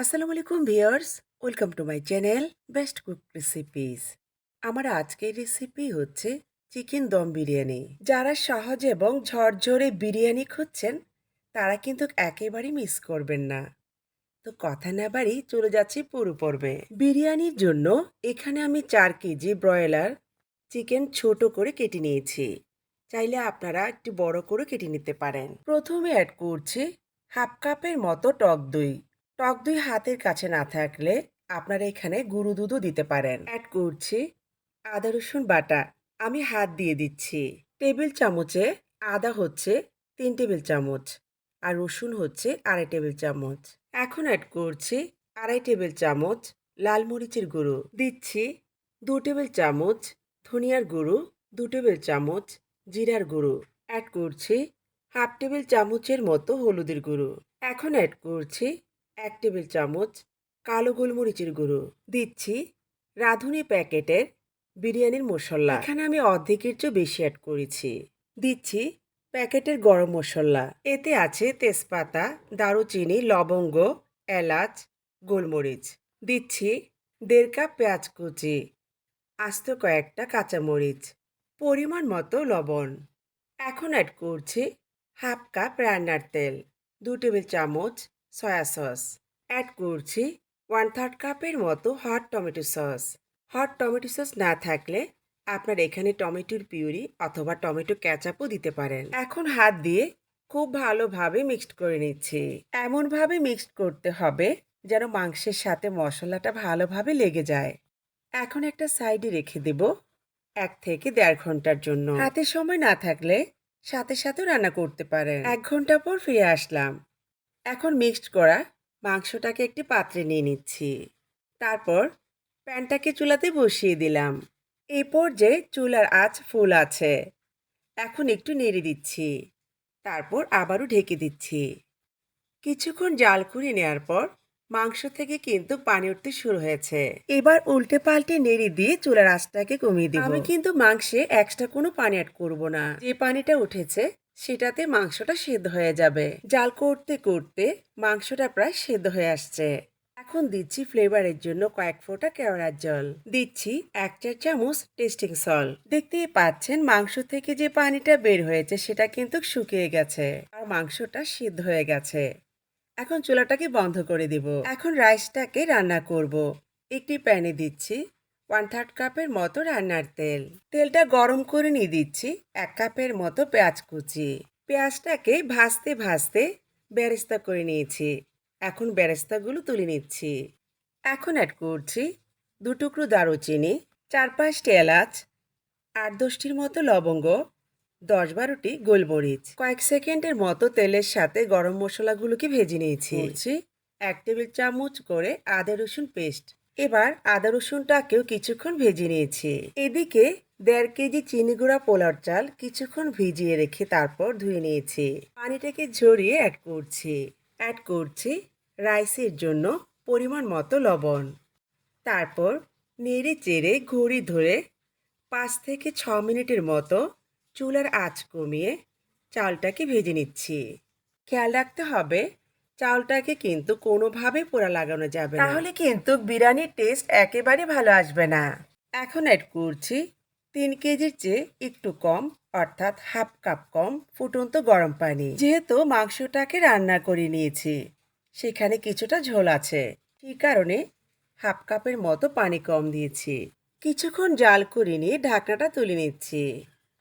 আসসালামু আলাইকুম viewers, welcome to my channel best cook recipes. আমার আজকের রেসিপি হচ্ছে চিকেন দম বিরিয়ানি। যারা সহজ এবং ঝরঝরে বিরিয়ানি খুঁজছেন, তারা কিন্তু একেবারেই মিস করবেন না। তো কথা না বাড়ি চলে যাচ্ছি পুরো পর্বে। বিরিয়ানির জন্য এখানে আমি চার কেজি ব্রয়লার চিকেন ছোট করে কেটে নিয়েছি। চাইলে আপনারা একটু বড় করে কেটে নিতে পারেন। প্রথমে অ্যাড করছি হাফ কাপের মতো টক দই। টক দই হাতের কাছে না থাকলে আপনারা এখানে গুঁড়ো দুধও দিতে পারেন। অ্যাড করছি আদা, রসুন বাটা। আমি হাত দিয়ে দিচ্ছি। টেবিল চামচে আদা হচ্ছে তিন টেবিল চামচ আর রসুন হচ্ছে আড়াই টেবিল চামচ। এখন অ্যাড করছি আড়াই টেবিল চামচ লাল মরিচের গুঁড়ো। দিচ্ছি দু টেবিল চামচ ধনিয়ার গুঁড়ো, দু টেবিল চামচ জিরার গুঁড়ো। অ্যাড করছি হাফ টেবিল চামচের মতো হলুদের গুঁড়ো। এখন অ্যাড করছি এক টেবিল চামচ কালো গোলমরিচের গুঁড়ো, দিচ্ছি রাঁধুনি প্যাকেটের বিরিয়ানির মশলা। এখানে আমি অর্ধেকের চেয়ে বেশি অ্যাড করেছি। দিচ্ছি প্যাকেটের গরম মশলা। এতে আছে তেজপাতা, দারুচিনি, লবঙ্গ, এলাচ, গোলমরিচ। দিচ্ছি দেড় কাপ পেঁয়াজ কুচি, আস্ত কয়েকটা কাঁচামরিচ, পরিমাণ মতো লবণ। এখন অ্যাড করছি হাফ কাপ রান্নার তেল, দু টেবিল চামচ সয়া সস অ্যাড করছি ওয়ান থার্ড কাপের মতো hot tomato sauce hot tomato sauce না থাকলে আপনার এখানে টমেটোর পিউরি অথবা টমেটো ক্যাচাপও দিতে পারেন। এখন হাত দিয়ে খুব ভালোভাবে মিক্সড করে নিচ্ছি। এমনভাবে মিক্সড করতে হবে যেন মাংসের সাথে মশলাটা ভালোভাবে লেগে যায়। এখন একটা সাইডে রেখে দেব এক থেকে দেড় ঘণ্টার জন্য। হাতে সময় না থাকলে সাথে সাথে রান্না করতে পারেন। এক ঘণ্টা পর ফিরে আসলাম। এখন মিক্সড করা মাংসটাকে একটি পাত্রে নিয়ে নিচ্ছি। তারপর প্যানটাকে চুলাতে বসিয়ে দিলাম। এই পর্যায়ে চুলার আঁচ ফুল আছে। এখন একটু নেড়ে দিচ্ছি। তারপর আবারও ঢেকে দিচ্ছি। কিছুক্ষণ জাল করে নেওয়ার পর মাংস থেকে কিন্তু পানি উঠতে শুরু হয়েছে। এবার উল্টে পাল্টে নেড়ে দিয়ে চুলার আঁচটাকে কমিয়ে দিব। আমি কিন্তু মাংসে এক্সট্রা কোনো পানি অ্যাড করব না। যে পানিটা উঠেছে সেটাতে মাংসটা সেদ্ধ হয়ে যাবে। জাল করতে করতে মাংসটা প্রায় সেদ্ধ হয়ে আসছে। এখন দিচ্ছি ফ্লেভারের জন্য কয়েক ফোঁটা কেওড়ার জল। দিচ্ছি এক চার চামচ টেস্টিং সল দেখতেই পাচ্ছেন মাংস থেকে যে পানিটা বের হয়েছে, সেটা কিন্তু শুকিয়ে গেছে আর মাংসটা সিদ্ধ হয়ে গেছে। এখন চুলাটাকে বন্ধ করে দিব। এখন রাইসটাকে রান্না করব। একটি প্যানে দিচ্ছি ওয়ান থার্ড কাপের মতো রান্নার তেল। তেলটা গরম করে নিয়ে দিচ্ছি এক কাপের মতো পেঁয়াজ কুচি। পেঁয়াজটাকে ভাজতে ভাজতে বেরেস্তা করে নিয়েছি। এখন বেরেস্তাগুলো তুলে নিচ্ছি। এখন অ্যাড করছি দু টুকরো দারুচিনি চার পাঁচটি এলাচ আট দশটির মতো লবঙ্গ দশ বারোটি গোলমরিচ। কয়েক সেকেন্ডের মতো তেলের সাথে গরম মশলাগুলোকে ভেজে নিয়েছি। এক টেবিল চামচ করে আদা রসুন পেস্ট এবার আদা রসুনটাকেও কিছুক্ষণ ভেজে নিয়েছি। এদিকে দেড় কেজি চিনি গুঁড়া পোলার চাল কিছুক্ষণ ভিজিয়ে রেখে তারপর ধুয়ে নিয়েছি। পানিটাকে ঝরিয়ে অ্যাড করছি। অ্যাড করছি রাইসের জন্য পরিমাণ মতো লবণ। তারপর নেড়ে চেড়ে ঘড়ি ধরে পাঁচ থেকে ছ মিনিটের মতো চুলার আঁচ কমিয়ে চালটাকে ভেজে নিচ্ছি। খেয়াল রাখতে হবে চালটাকে কিন্তু কোনোভাবে পোড়া লাগানো যাবে না। তাহলে কিন্তু বিরিয়ানির টেস্ট একেবারে ভালো আসবে না। এখন অ্যাড করছি তিন কেজির চেয়ে একটু কম অর্থাৎ হাফ কাপ কম ফুটন্ত গরম পানি। যেহেতু মাংসটাকে রান্না করে নিয়েছি সেখানে কিছুটা ঝোল আছে। সেই কারণে হাফ কাপের মতো পানি কম দিয়েছি। কিছুক্ষণ জাল করে নিয়ে ঢাকনাটা তুলে নিচ্ছি।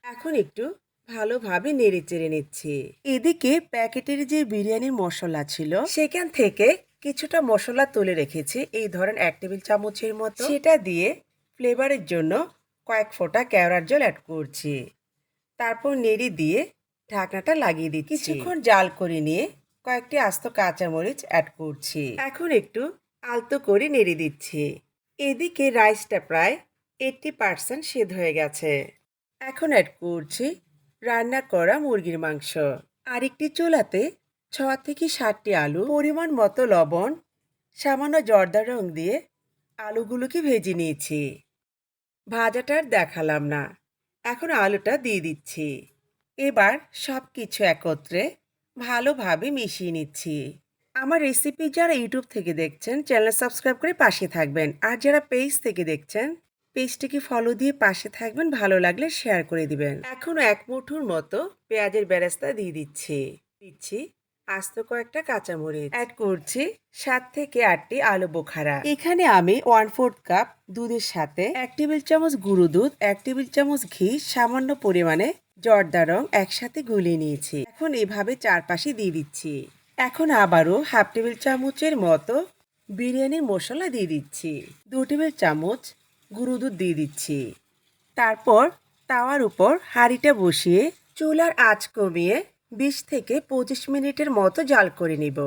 এখন একটু ভালোভাবে নেড়ে চেড়ে নিচ্ছি। এদিকে প্যাকেটের যে বিরিয়ানির মশলা ছিল, সেখান থেকে কিছুটা মশলা তুলে রেখেছি, এই ধরেন এক টেবিল চামচের মতো। সেটা দিয়ে ফ্লেভারের জন্য কয়েক ফোঁটা কেওড়ার জল অ্যাড করছি। তারপর নেড়ে দিয়ে ঢাকনাটা লাগিয়ে দিচ্ছি। কিছুক্ষণ জাল করে নিয়ে কয়েকটি আস্ত কাঁচামরিচ অ্যাড করছি। এখন একটু আলতো করে নেড়ে দিচ্ছি। এদিকে রাইসটা প্রায় এইটটি পার্সেন্ট সেদ্ধ হয়ে গেছে। এখন অ্যাড করছি রান্না করা মুরগির মাংস। আরেকটি চুলাতে ছ থেকে সাতটি আলু, পরিমাণ মতো লবণ, সামান্য জর্দা রং দিয়ে আলুগুলোকে ভেজে নিয়েছি। ভাজাটার দেখালাম না, এখন আলুটা দিয়ে দিচ্ছি। এবার সব কিছু একত্রে ভালোভাবে মিশিয়ে নিচ্ছি। আমার রেসিপি যারা ইউটিউব থেকে দেখছেন, চ্যানেল সাবস্ক্রাইব করে পাশে থাকবেন। আর যারা পেজ থেকে দেখছেন পেজটিকে ফলো দিয়ে পাশে থাকবেন, ভালো লাগলে শেয়ার করে দিবেন। এখন এক মুঠোর মতো পেঁয়াজের বেরেস্তা দিয়ে দিচ্ছি। দিচ্ছি আস্ত কয়েকটা কাঁচামরিচ। অ্যাড করছি সাত থেকে আটটি আলু বোখারা। এখানে আমি ওয়ান ফোর্থ কাপ দুধের সাথে এক টেবিল চামচ গুঁড়ো দুধ, এক টেবিল চামচ ঘি, সামান্য পরিমাণে জর্দা রং একসাথে গুলিয়ে নিয়েছি। এখন এভাবে চারপাশে দিয়ে দিচ্ছি। এখন আবারও হাফ টেবিল চামচের মতো বিরিয়ানির মশলা দিয়ে দিচ্ছি। দু টেবিল চামচ গুঁড়ো দুধ দিয়ে দিচ্ছি। তারপর তাওয়ার উপর হাঁড়িটা বসিয়ে চুলার আঁচ কমিয়ে বিশ থেকে পঁচিশ মিনিটের মতো জাল করে নিব।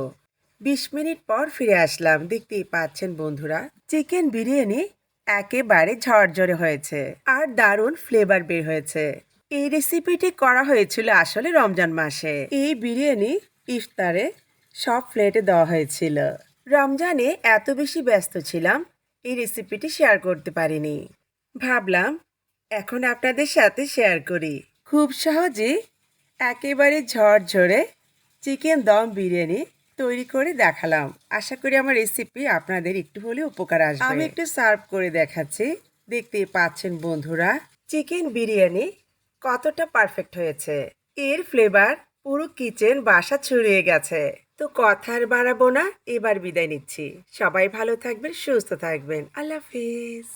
বিশ মিনিট পর ফিরে আসলাম। দেখতেই পাচ্ছেন বন্ধুরা, চিকেন বিরিয়ানি একেবারে ঝরঝরে হয়েছে আর দারুণ ফ্লেভার বের হয়েছে। এই রেসিপিটি করা হয়েছিল আসলে রমজান মাসে। এই বিরিয়ানি ইফতারে সব প্লেটে দেওয়া হয়েছিল। রমজানে এত বেশি ব্যস্ত ছিলাম এই রেসিপিটি শেয়ার করতে পারিনি। ভাবলাম, এখন আপনাদের সাথে শেয়ার করি। খুব সহজে একেবারে ঝরঝরে চিকেন দম বিরিয়ানি তৈরি করে দেখালাম। আশা করি আমার রেসিপি আপনাদের একটু হলেও উপকার আসবে। আমি একটু সার্ভ করে দেখাচ্ছি। দেখতেই পাচ্ছেন বন্ধুরা চিকেন বিরিয়ানি কতটা পারফেক্ট হয়েছে। এর ফ্লেভার পুরো কিচেন বাসা ছড়িয়ে গেছে। তো কথার বাড়াবো না এবার বিদায় নিচ্ছি। সবাই ভালো থাকবেন সুস্থ থাকবেন। আল্লাহ হাফিজ।